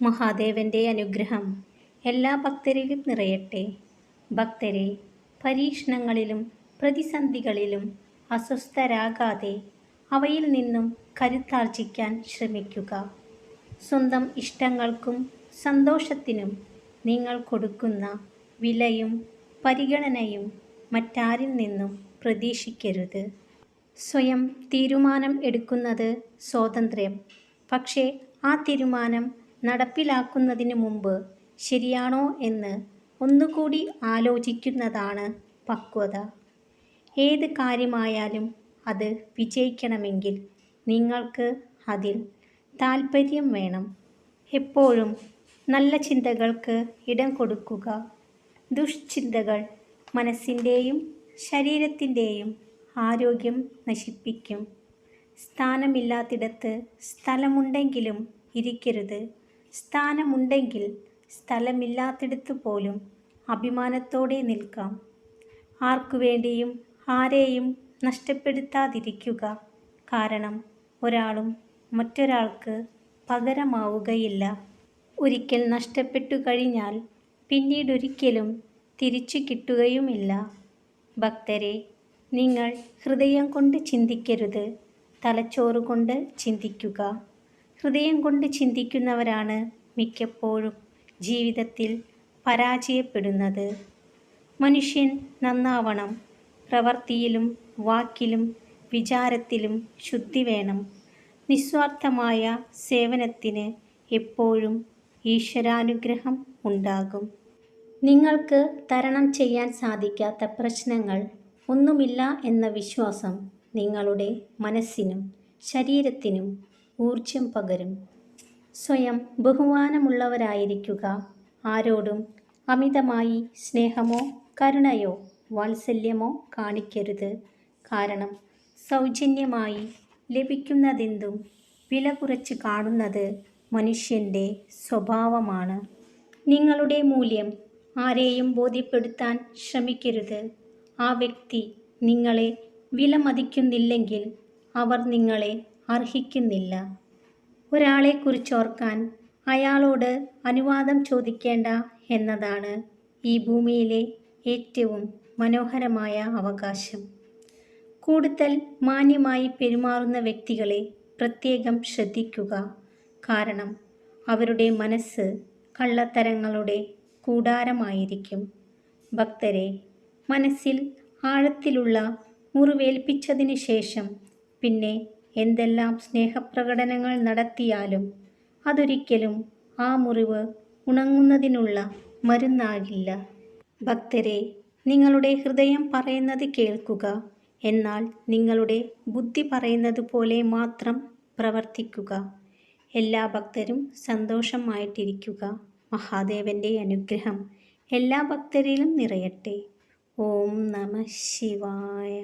മഹാദേവന്റെ അനുഗ്രഹം എല്ലാ ഭക്തരിലും നിറയട്ടെ. ഭക്തരെ പരീക്ഷണങ്ങളിലും പ്രതിസന്ധികളിലും അസ്വസ്ഥരാകാതെ അവയിൽ നിന്നും കരുത്താർജിക്കാൻ ശ്രമിക്കുക. സ്വന്തം ഇഷ്ടങ്ങൾക്കും സന്തോഷത്തിനും നിങ്ങൾ കൊടുക്കുന്ന വിലയും പരിഗണനയും മറ്റാരിൽ നിന്നും പ്രതീക്ഷിക്കരുത്. സ്വയം തീരുമാനം എടുക്കുന്നത് സ്വാതന്ത്ര്യം. പക്ഷേ ആ തീരുമാനം നടപ്പിലാക്കുന്നതിന് മുമ്പ് ശരിയാണോ എന്ന് ഒന്നുകൂടി ആലോചിക്കുന്നതാണ് പക്വത. ഏത് കാര്യമായാലും അത് വിജയിക്കണമെങ്കിൽ നിങ്ങൾക്ക് അതിൽ താൽപ്പര്യം വേണം. എപ്പോഴും നല്ല ചിന്തകൾക്ക് ഇടം കൊടുക്കുക. ദുഷ്ചിന്തകൾ മനസ്സിന്റെയും ശരീരത്തിന്റെയും ആരോഗ്യം നശിപ്പിക്കും. സ്ഥാനമില്ലാത്തിടത്ത് സ്ഥലമുണ്ടെങ്കിലും ഇരിക്കരുത്. സ്ഥാനമുണ്ടെങ്കിൽ സ്ഥലമില്ലാത്തിടത്ത് പോലും അഭിമാനത്തോടെ നിൽക്കാം. ആർക്കുവേണ്ടിയും ആരെയും നഷ്ടപ്പെടുത്താതിരിക്കുക കാരണം ഒരാളും മറ്റൊരാൾക്ക് പകരമാവുകയില്ല. ഒരിക്കൽ നഷ്ടപ്പെട്ടു കഴിഞ്ഞാൽ പിന്നീടൊരിക്കലും തിരിച്ചു കിട്ടുകയുമില്ല. ഭക്തരെ നിങ്ങൾ ഹൃദയം കൊണ്ട് ചിന്തിക്കരുത്. തലച്ചോറ് കൊണ്ട് ചിന്തിക്കുക. ഹൃദയം കൊണ്ട് ചിന്തിക്കുന്നവരാണ് മിക്കപ്പോഴും ജീവിതത്തിൽ പരാജയപ്പെടുന്നത്. മനുഷ്യൻ നന്നാവണം പ്രവൃത്തിയിലും വാക്കിലും വിചാരത്തിലും ശുദ്ധി വേണം. നിസ്വാർത്ഥമായ സേവനത്തിന് എപ്പോഴും ഈശ്വരാനുഗ്രഹം ഉണ്ടാകും. നിങ്ങൾക്ക് തരണം ചെയ്യാൻ സാധിക്കാത്ത പ്രശ്നങ്ങൾ ഒന്നുമില്ല എന്ന വിശ്വാസം നിങ്ങളുടെ മനസ്സിനും ശരീരത്തിനും ഊർജം പകരും. സ്വയം ബഹുമാനമുള്ളവരായിരിക്കുക. ആരോടും അമിതമായി സ്നേഹമോ കരുണയോ വാത്സല്യമോ കാണിക്കരുത്. കാരണം സൗജന്യമായി ലഭിക്കുന്നതെന്തും വില കുറച്ച് കാണുന്നത് മനുഷ്യന്റെ സ്വഭാവമാണ്. നിങ്ങളുടെ മൂല്യം ആരെയും ബോധ്യപ്പെടുത്താൻ ശ്രമിക്കരുത്. ആ വ്യക്തി നിങ്ങളെ വിലമതിക്കുന്നില്ലെങ്കിൽ അവർ നിങ്ങളെ അർഹിക്കുന്നില്ല. ഒരാളെക്കുറിച്ചോർക്കാൻ അയാളോട് അനുവാദം ചോദിക്കേണ്ട എന്നതാണ് ഈ ഭൂമിയിലെ ഏറ്റവും മനോഹരമായ അവകാശം. കൂടുതൽ മാന്യമായി പെരുമാറുന്ന വ്യക്തികളെ പ്രത്യേകം ശ്രദ്ധിക്കുക. കാരണം അവരുടെ മനസ്സ് കള്ളത്തരങ്ങളുടെ കൂടാരമായിരിക്കും. ഭക്തരെ മനസ്സിൽ ആഴത്തിലുള്ള മുറിവേൽപ്പിച്ചതിന് ശേഷം പിന്നെ എന്തെല്ലാം സ്നേഹപ്രകടനങ്ങൾ നടത്തിയാലും അതൊരിക്കലും ആ മുറിവ് ഉണങ്ങുന്നതിനുള്ള മരുന്നാകില്ല. ഭക്തരെ നിങ്ങളുടെ ഹൃദയം പറയുന്നത് കേൾക്കുക എന്നാൽ നിങ്ങളുടെ ബുദ്ധി പറയുന്നത് പോലെ മാത്രം പ്രവർത്തിക്കുക. എല്ലാ ഭക്തരും സന്തോഷമായിട്ടിരിക്കുക. മഹാദേവന്റെ അനുഗ്രഹം എല്ലാ ഭക്തരിലും നിറയട്ടെ. ഓം നമ ശിവായ.